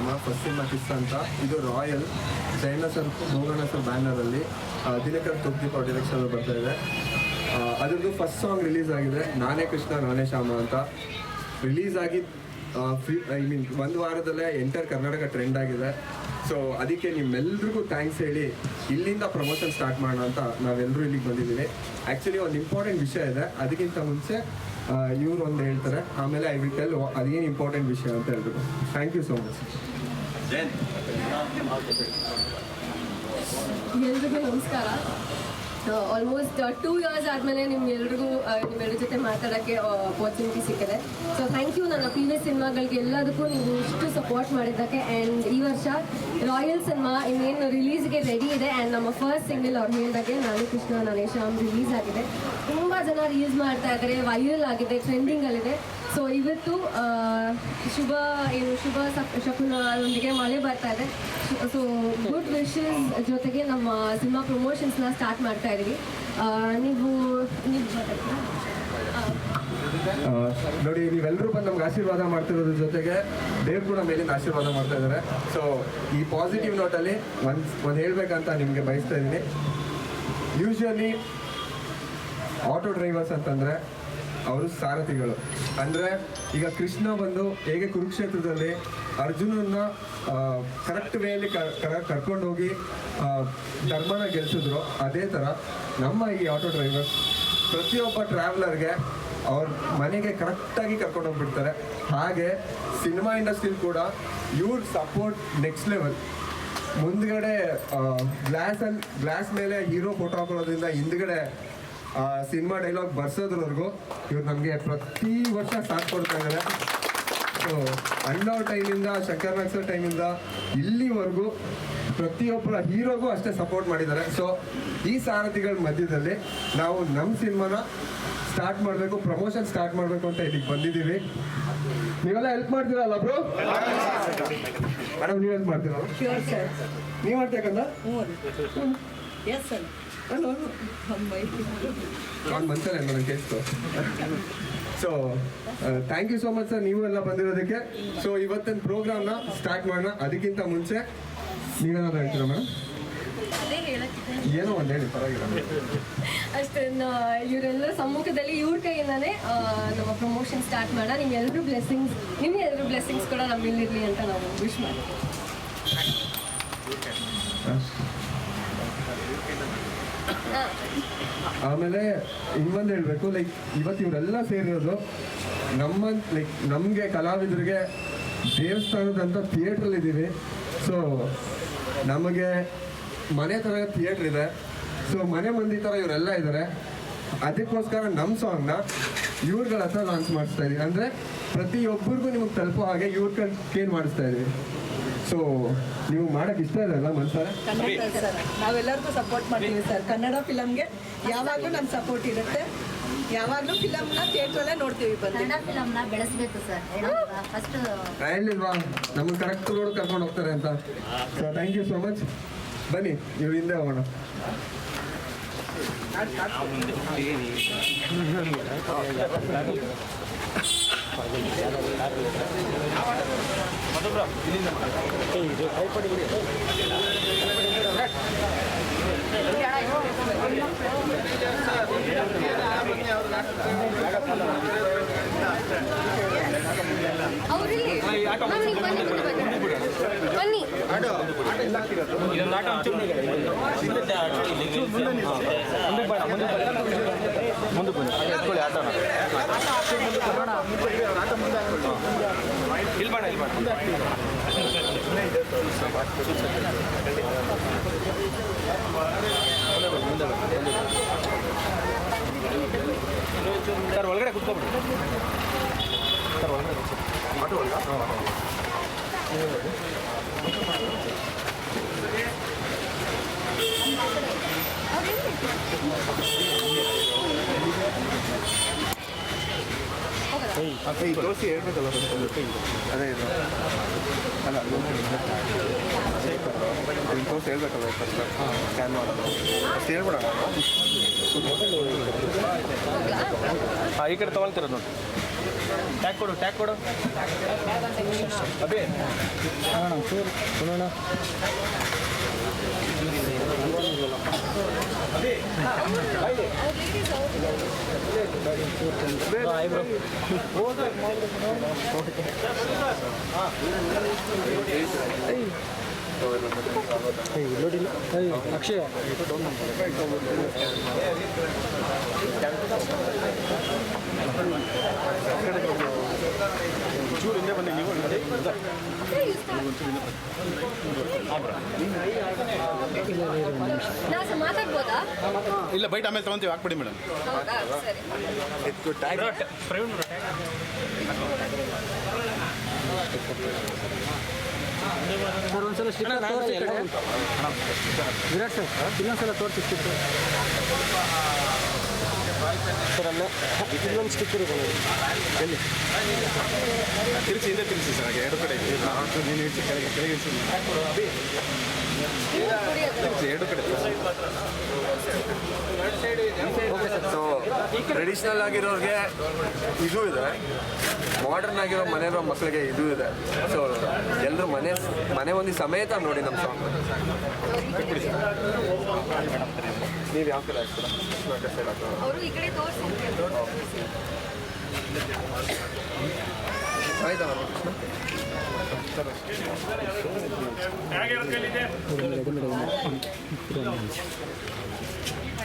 Cinema ಪಶ್ಚಿಮ kiss ಅಂತ. ಇದು Royal Jayanna sir banner sir ಬ್ಯಾನರಲ್ಲಿ Dinakar Thoogudeepa direction ಬರ್ತಾ ಇದೆ. ಅದರದ್ದು ಫಸ್ಟ್ ಸಾಂಗ್ ರಿಲೀಸ್ ಆಗಿದೆ, ನಾನೇ ಕೃಷ್ಣ, ನಾನೇ ಶ್ಯಾಮ ಅಂತ. ರಿಲೀಸ್ ಆಗಿ ಐ ಮೀನ್ ಒಂದು ವಾರದಲ್ಲೇ ಎಂಟರ್ ಕರ್ನಾಟಕ ಟ್ರೆಂಡ್ ಆಗಿದೆ. ಸೊ ಅದಕ್ಕೆ ನಿಮ್ಮೆಲ್ರಿಗೂ ಥ್ಯಾಂಕ್ಸ್ ಹೇಳಿ, ಇಲ್ಲಿಂದ ಪ್ರಮೋಷನ್ ಸ್ಟಾರ್ಟ್ ಮಾಡೋಣ ಅಂತ ನಾವೆಲ್ಲರೂ ಇಲ್ಲಿಗೆ ಬಂದಿದ್ದೀವಿ. ಆ್ಯಕ್ಚುಲಿ ಒಂದು ಇಂಪಾರ್ಟೆಂಟ್ ವಿಷಯ ಇದೆ. ಅದಕ್ಕಿಂತ ಮುಂಚೆ ಇವ್ರು ಒಂದು ಹೇಳ್ತಾರೆ, ಆಮೇಲೆ ಐ ವಿಲ್ ಟೆಲ್ ಅದೇನು ಇಂಪಾರ್ಟೆಂಟ್ ವಿಷಯ ಅಂತ ಹೇಳ್ಬೇಕು. ಥ್ಯಾಂಕ್ ಯು ಸೋ ಮಚ್ ಎಲ್ರಿಗೂ ನಮಸ್ಕಾರ. ಆಲ್ಮೋಸ್ಟ್ ಟೂ ಇಯರ್ಸ್ ಆದಮೇಲೆ ನಿಮ್ಗೆಲ್ರಿಗೂ ನಿಮ್ಮೆಲ್ಲರ ಜೊತೆ ಮಾತಾಡೋಕ್ಕೆ ಅಪರ್ಚುನಿಟಿ ಸಿಕ್ಕಿದೆ. ಸೊ ಥ್ಯಾಂಕ್ ಯು ನನ್ನ ಪ್ರೀವಿಯಸ್ ಸಿನಿಮಾಗಳಿಗೆ ಎಲ್ಲದಕ್ಕೂ ನೀವು ಇಷ್ಟು ಸಪೋರ್ಟ್ ಮಾಡಿದ್ದಕ್ಕೆ. ಆ್ಯಂಡ್ ಈ ವರ್ಷ ರಾಯಲ್ ಸಿನಿಮಾ ಇನ್ನೇನು ರಿಲೀಸ್ಗೆ ರೆಡಿ ಇದೆ. ಆ್ಯಂಡ್ ನಮ್ಮ ಫಸ್ಟ್ ಸಿಂಗಲ್ ಅವ್ರ ಮೇಲ್ದಾಗೆ ನಾನು ಕೃಷ್ಣ ನರೇಶಾಮ್ ರಿಲೀಸ್ ಆಗಿದೆ. ಜನ ಯೂಸ್ ಮಾಡ್ತಾ ಇದ್ದಾರೆ ವೈರಲ್ ಆಗಿದೆ ಟ್ರೆಂಡಿಂಗ್ ಅಲ್ಲಿದೆ. ಸೊ ಇವತ್ತು ಶುಭ ಏನು, ಶುಭ ಶಕುನೊಂದಿಗೆ ಮಳೆ ಬರ್ತಾ ಇದೆ. ಸೊ ಗುಡ್ ವಿಶಸ್ ಜೊತೆಗೆ ನಮ್ಮ ಸಿನಿಮಾ ಪ್ರಮೋಷನ್ಸ್ನ ಸ್ಟಾರ್ಟ್ ಮಾಡ್ತಾ ಇದ್ದೀವಿ. ನೀವು ನೀವು ನೋಡಿ ನೀವೆಲ್ಲರೂ ಬಂದು ನಮ್ಗೆ ಆಶೀರ್ವಾದ ಮಾಡ್ತಿರೋದ್ರ ಜೊತೆಗೆ ದೇವ್ರು ಕೂಡ ಮೇಲಿಂದ ಆಶೀರ್ವಾದ ಮಾಡ್ತಾ ಇದ್ದಾರೆ ಸೊ ಈ ಪಾಸಿಟಿವ್ ನೋಟಲ್ಲಿ ಒಂದು ಒಂದು ಹೇಳಬೇಕಂತ ನಿಮಗೆ ಬಯಸ್ತಾ ಇದ್ದೀನಿ. ಯೂಶ್ವಲಿ ಆಟೋ ಡ್ರೈವರ್ಸ್ ಅಂತಂದರೆ ಅವರು ಸಾರಥಿಗಳು. ಅಂದರೆ ಈಗ ಕೃಷ್ಣ ಬಂದು ಹೇಗೆ ಕುರುಕ್ಷೇತ್ರದಲ್ಲಿ ಅರ್ಜುನನ್ನ ಕರೆಕ್ಟ್ ವೇಯಲ್ಲಿ ಕರ್ಕೊಂಡು ಹೋಗಿ ಧರ್ಮನ ಗೆಲ್ಸಿದ್ರು. ಅದೇ ಥರ ನಮ್ಮ ಈ ಆಟೋ ಡ್ರೈವರ್ಸ್ ಪ್ರತಿಯೊಬ್ಬ ಟ್ರಾವೆಲರ್ಗೆ ಅವ್ರ ಮನೆಗೆ ಕರೆಕ್ಟಾಗಿ ಕರ್ಕೊಂಡು ಹೋಗ್ಬಿಡ್ತಾರೆ. ಹಾಗೆ ಸಿನಿಮಾ ಇಂಡಸ್ಟ್ರಿ ಕೂಡ ಇವ್ರ ಸಪೋರ್ಟ್ ನೆಕ್ಸ್ಟ್ ಲೆವೆಲ್ ಮುಂದ್ಗಡೆ ಗ್ಲಾಸಲ್ಲಿ ಗ್ಲಾಸ್ ಮೇಲೆ ಹೀರೋ ಫೋಟೋ ಹಾಕೊಳ್ಳೋದ್ರಿಂದ ಹಿಂದ್ಗಡೆ ಸಿನಿಮಾ ಡೈಲಾಗ್ ಬರ್ಸೋದ್ರವರೆಗೂ ಇವ್ರು ನಮಗೆ ಪ್ರತಿ ವರ್ಷ ಸಾಥ್ ಕೊಡ್ತಾ ಇದ್ದಾರೆ ಸೊ ಅಣ್ಣವ್ ಟೈಮಿಂದ ಶಂಕರ್ ನಾಗ್ ಸರ್ ಟೈಮಿಂದ ಇಲ್ಲಿವರೆಗೂ ಪ್ರತಿಯೊಬ್ಬರ ಹೀರೋಗೂ ಅಷ್ಟೇ ಸಪೋರ್ಟ್ ಮಾಡಿದ್ದಾರೆ. ಸೊ ಈ ಸಾರಥಿಗಳ ಮಧ್ಯದಲ್ಲಿ ನಾವು ನಮ್ಮ ಸಿನಿಮಾನ ಸ್ಟಾರ್ಟ್ ಮಾಡಬೇಕು ಪ್ರಮೋಷನ್ ಸ್ಟಾರ್ಟ್ ಮಾಡಬೇಕು ಅಂತ ಇಲ್ಲಿಗೆ ಬಂದಿದ್ದೀವಿ. ನೀವೆಲ್ಲ ಹೆಲ್ಪ್ ಮಾಡ್ತೀರಲ್ಲ ಬ್ರೋ ಮೇಡಮ್ ನೀವು ಹೆಲ್ಪ್ ಮಾಡ್ತೀರಲ್ಲ. ನೀವು ಮಾಡ್ಬೇಕಂದ ಮನ್ಸಲ್ಲ ನನಗೆ so thank you so much sir ನೀವು ಎಲ್ಲ ಬಂದಿರೋದಕ್ಕೆ. ಸೊ ಇವತ್ತಿನ ಪ್ರೋಗ್ರಾಮ್ನ ಸ್ಟಾರ್ಟ್ ಮಾಡೋಣ. ಅದಕ್ಕಿಂತ ಮುಂಚೆ ನೀವೇನಾದ್ರು ಹೇಳ್ತೀರಾ ಮೇಡಮ್ ಏನೋ ಒಂದೇ ಹೇಳಿ ಪರವಾಗಿಲ್ಲ. ಅಷ್ಟೇ ಇವರೆಲ್ಲ ಸಮ್ಮುಖದಲ್ಲಿ ಇವ್ರ ಕೈಯಿಂದಾನೇ ನಮ್ಮ ಪ್ರಮೋಷನ್ ಸ್ಟಾರ್ಟ್ ಮಾಡೋಣ. ನಿಮ್ಗೆಲ್ಲರೂ ಬ್ಲೆಸ್ಸಿಂಗ್ಸ್ ನಿಮ್ಗೆಲ್ಲರೂ ಬ್ಲೆಸ್ಸಿಂಗ್ಸ್ ಕೂಡ ನಮ್ಮಿಲ್ಲಿರಲಿ ಅಂತ ನಾವು ವಿಶ್ ಮಾಡ್ತೀವಿ. ಆಮೇಲೆ ಇನ್ನೊಂದು ಹೇಳಬೇಕು ಲೈಕ್ ಇವತ್ತು ಇವರೆಲ್ಲ ಸೇರಿರೋದು ನಮ್ಮ ಲೈಕ್ ನಮಗೆ ಕಲಾವಿದರಿಗೆ ದೇವಸ್ಥಾನದಂಥ ಥಿಯೇಟ್ರಲ್ಲಿ ಇದ್ದೀವಿ ಸೊ ನಮಗೆ ಮನೆ ಥರ ಥಿಯೇಟ್ರ್ ಇದೆ. ಸೊ ಮನೆ ಮಂದಿ ಥರ ಇವರೆಲ್ಲ ಇದ್ದಾರೆ ಅದಕ್ಕೋಸ್ಕರ ನಮ್ಮ ಸಾಂಗ್ನ ಇವ್ರುಗಳ ಹತ್ರ ಲಾಂಚ್ ಮಾಡಿಸ್ತಾ ಇದೀವಿ. ಅಂದರೆ ಪ್ರತಿಯೊಬ್ಬರಿಗೂ ನಿಮಗೆ ತಲುಪೋ ಹಾಗೆ ಇವ್ರ ಕೇನ್ ಮಾಡಿಸ್ತಾ ಇದೀವಿ. ಸೊ ನೀವು ಮಾಡೋಕ್ಕೆ ಇಷ್ಟ ಇದೆ ಅಲ್ಲ ಮನ್ಸಾರೆ ಕನ್ನಡ ಸರ್ ನಾವೆಲ್ಲರಿಗೂ ಸಪೋರ್ಟ್ ಮಾಡ್ತೀವಿ ಸರ್. ಕನ್ನಡ ಫಿಲಮ್ಗೆ ಯಾವಾಗಲೂ ನಮ್ಮ ಸಪೋರ್ಟ್ ಇರುತ್ತೆ. ಯಾವಾಗಲೂ ಫಿಲಮ್ನ ಥಿಯೇಟ್ರಲ್ಲೇ ನೋಡ್ತೀವಿ ಬಂದು. ಕನ್ನಡ ಫಿಲಮ್ನ ಬೆಳೆಸಬೇಕು ಸರ್. ಫಸ್ಟ್ ಹೇಳಿಲ್ವಾ ನಮಗೆ ಕರೆಕ್ಟ್ ರೋಡ್ ಕರ್ಕೊಂಡು ಹೋಗ್ತಾರೆ ಅಂತ. So thank you so much ಬನ್ನಿ ನೀವು ಹಿಂದೆ ಹೋಗೋಣ. ಅವರಿಲ್ಲಿ ಬನ್ನಿ ಬನ್ನಿ ಬನ್ನಿ ಬನ್ನಿ ಇದೊಂದು ಆಟ ಒಂಚೂರು ಮುಂದೆ ಬೇಡ ಮುಂದೆ ಮುಂದೆ ಬನ್ನಿ ಎತ್ಕೊಳ್ಳಿ ಆಟೋನ ಇಲ್ಲಿ ಬೇಡ ಇಲ್ಲಿ ಬೇಡ ಸರ್ ಒಳಗಡೆ ಕುತ್ಕೊಬಿಡಿ. ಸರ್ ಒಳಗಡೆ ಕೂತ್ಕೊ. ದೋಸೆ ಹೇಳ್ಬೇಕಲ್ಲ ಅದೇ ಇದು ಅಲ್ಲ ದೋಸೆ ಹೇಳ್ಬೇಕಲ್ಲ ಫಸ್ಟ್ ಸ್ಕ್ಯಾನ್ ಮಾಡೋದು ಅಷ್ಟು ಹೇಳ್ಬಿಡೋಣ ಹಾಂ ಈ ಕಡೆ ತೊಗೊಳ್ತಿರೋದು ನೋಡಿ ಟ್ಯಾಗ್ ಕೊಡು ಟ್ಯಾಗ್ ಕೊಡು ಅದೇ ಅಕ್ಷಯ ಚೂರು ಹಿಂದೆ ಬನ್ನಿ ನೀವು ಮಾತಾಡ್ಬೋದಾ ಇಲ್ಲ ಬೈಟ್ ಆಮೇಲೆ ತಗೊಂತೀವಿ ಹಾಕ್ಬಿಡಿ ಮೇಡಮ್. ಹೌದಾ? ಸರಿ ಒಂದ್ಸಲ ಸ್ಟಿಕ್ಕರ್ ತೋರಿಸಿ ವಿರಾಟ್ ಸರ್ ಇನ್ನೊಂದ್ಸಲ ತೋರಿಸಿ ಸ್ಟಿಕ್ಕರ್ ಸರ್ ಅಲ್ಲೇ ಇನ್ನೊಂದು ಸ್ಟಿಕ್ಕರ್ ಇದೆ ನೋಡಿ. ಎಲ್ಲಿ? ತಿರುಗಿಸಿ ಹಿಂದೆ ತಿರುಗಿಸಿ ಸರ್ ಹಾಗೆ ಎರಡು ಕಡೆ ನೀನು ಇಳಿಸಿ ಕೆಳಗೆ ಕೆಳಗೆ ಇಳಿಸಿ ತಿರುಗಿಸಿ ಎರಡು ಕಡೆ. ಸೊ ಟ್ರೆಡಿಷ್ನಲ್ ಆಗಿರೋರಿಗೆ ಇದು ಇದೆ. ಮಾಡರ್ನ್ ಆಗಿರೋ ಮನೆಯರೋ ಮಕ್ಕಳಿಗೆ ಇದು ಇದೆ. ಸೊ ಎಲ್ಲರೂ ಮನೆ ಮನೆ ಒಂದು ಸಮೇತ ನೋಡಿ ನಮ್ಮ ಸಾಂಗ್ ನೀವು ಯಾವ ಕಡೆ ಹಾಕ್ತೀರಾ? ಅವರು ಈ ಕಡೆ ತೋರಿಸಿ ಆಯ್ತಾ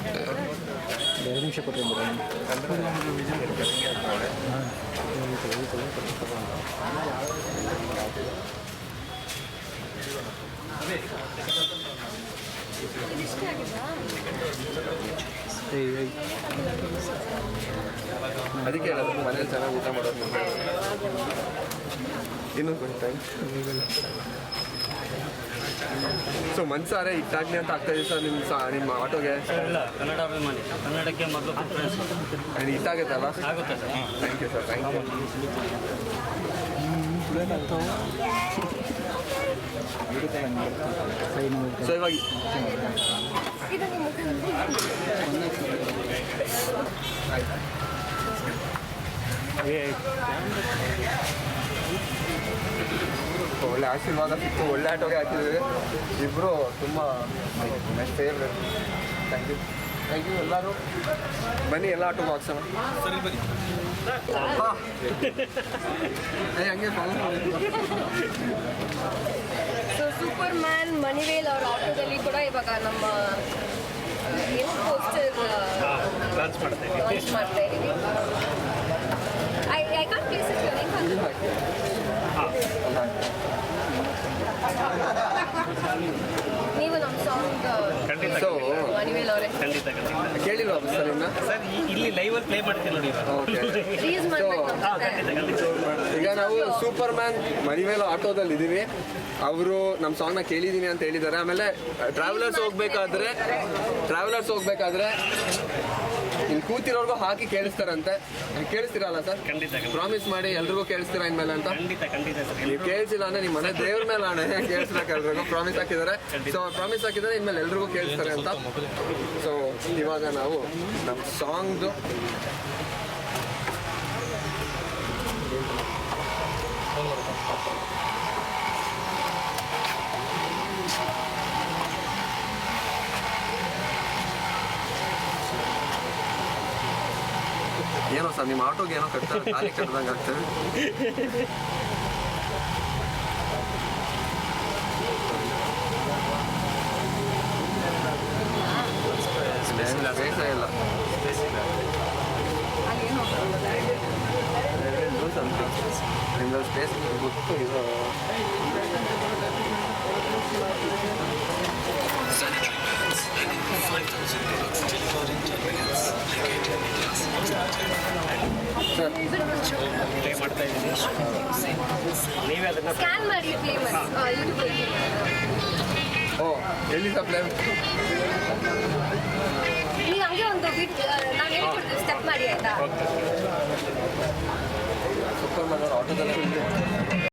ಎರಡು ನಿಮಿಷ ಕೊಟ್ಟರೆ ಅದಕ್ಕೆ ಹೇಳೋದು ಮನೇಲಿ ಚೆನ್ನಾಗಿ ಊಟ ಮಾಡೋದು. ಇನ್ನೊಂದು ಟೈಮ್ ಸೊ ಮನ್ಸಾರೆ ಇಟ್ಟಾಗ್ಲಿ ಅಂತ ಆಗ್ತಾ ಇದೆ ಸರ್ ನಿಮ್ಮ ಸಾ ನಿಮ್ಮ ಆಟೋಗೆ ಇಲ್ಲ ಕನ್ನಡ ಅಭಿಮಾನಿ. ಕನ್ನಡಕ್ಕೆ ಮೊದಲು ಪ್ರಿಫರೆನ್ಸ್ ಅದು ಇಟ್ಟಾಗುತ್ತಲ್ಲ ಆಗುತ್ತೆ sir thank you sir thank you so ಇವಾಗ ಇದು ನಿಮ್ಮ ಒಳ್ಳೆ ಆಶೀರ್ವಾದ ಸಿಕ್ತು ಒಳ್ಳೆ ಆಟೋಗೆ ಹಾಕಿದ್ದೀವಿ ಇಬ್ಬರು ತುಂಬ favourite thank you thank you ಎಲ್ಲರೂ. ಬನ್ನಿ ಎಲ್ಲ ಆಟೋ ಹಾಕ್ಸೋಣ ಸರಿ ಬನ್ನಿ. ಹಂಗೆ. ಸೊ ಸೂಪರ್ ಮ್ಯಾನ್ ಮಣಿವೇಲ್ ಅವ್ರ ಆಟೋದಲ್ಲಿ ಕೂಡ ಇವಾಗ ನಮ್ಮ ಏನು ಪೋಸ್ಟರ್ ಲಾಂಚ್ ಮಾಡ್ತಾ ಇದ್ದೀವಿ ಲಾಂಚ್ ಮಾಡ್ತಾ ಇದ್ದೀವಿ I I can't place it ಇಲ್ಲಿ ಹಾಕಿ. ನೀವು ನಮ್ಮ ಸಾಂಗ್ ಖಂಡಿತ ಸೊ ಮಣಿವೇಲ್ ಅವರೇ. ಖಂಡಿತ ಖಂಡಿತ. ಕೇಳಿಲ್ವಾ ಸರ್ ಇನ್ನ ಸರ್ ಈ- ಇಲ್ಲಿ ಅಲ್ಲಿ ಪ್ಲೇ ಮಾಡ್ತೀನಿ ನೋಡಿ ಮಾಡ್ಬೇಕು ಹಾ, ಖಂಡಿತ ಖಂಡಿತ. ಈಗ ನಾವು ಸೂಪರ್ ಮ್ಯಾನ್ ಮಣಿಮೇಲೆ ಆಟೋದಲ್ಲಿ ಇದ್ದೀವಿ ಅವರು ನಮ್ಮ ಸಾಂಗ್ನ ಕೇಳಿದೀನಿ ಅಂತ ಹೇಳಿದ್ದಾರೆ. ಆಮೇಲೆ ಟ್ರಾವೆಲರ್ಸ್ ಹೋಗ್ಬೇಕಾದ್ರೆ ಟ್ರಾವೆಲರ್ಸ್ ಹೋಗ್ಬೇಕಾದ್ರೆ ಕೂತಿರೋರ್ಗು ಹಾಕಿ ಕೇಳಿಸ್ತಾರಂತೆ. ಕೇಳಿಸ್ತೀರಲ್ಲ ಸರ್? ಖಂಡಿತ ಪ್ರಾಮಿಸ್ ಮಾಡಿ ಎಲ್ರಿಗೂ ಕೇಳಿಸ್ತೀರಾ ಇನ್ಮೇಲೆ ಅಂತ? ಖಂಡಿತ ಖಂಡಿತ ನೀವು ಕೇಳಿಸಿಲ್ಲ ಅಂದ್ರೆ ನಿಮ್ಮ ಮನೆ ದೇವ್ರ ಮೇಲೆ ಆಣೆ. ಕೇಳಿಸ್ಬೇಕು ಎಲ್ರಿಗೂ. ಪ್ರಾಮಿಸ್ ಹಾಕಿದ್ದಾರೆ. ಸೊ ಪ್ರಾಮಿಸ್ ಹಾಕಿದ್ದಾರೆ ಇನ್ಮೇಲೆ ಎಲ್ರಿಗೂ ಕೇಳಿಸ್ತಾರೆ ಅಂತ. ಸೊ ಇವಾಗ ನಾವು ನಮ್ಮ ಸಾಂಗ್ದು ಏನೋ ಸರ್, ನಿಮ್ಮ ಆಟೋಗೆ ಏನೋ ಕಟ್ತಾರೆ ಖಾಲಿ ಕಟ್ಟದಂಗೆ ಆಗ್ತದೆ. ಸ್ಪೇಸ್ ಇಲ್ಲ ನಿಮ್ದು ಸ್ಪೇಸ್ ಗೊತ್ತು ಇದು? ಮಾಡ್ತಾ ಇದ್ದೀನಿ ನೀವೇ ಅದನ್ನ ಸ್ಕ್ಯಾನ್ ಮಾಡಿ ಮಾಡಿ ಯೂಟ್ಯೂಬಲ್ಲಿ ಓ ಎಲ್ಲಿ ಸರ್ ಪ್ಲೇ ನೀವು ಹಂಗೆ ಒಂದು ಬಿಟ್ ನಾನು ಸ್ಟೆಪ್ ಮಾಡಿ ಆಯ್ತಾ? ಸೂಪರ್ ಆಟೋದಲ್ಲಿ.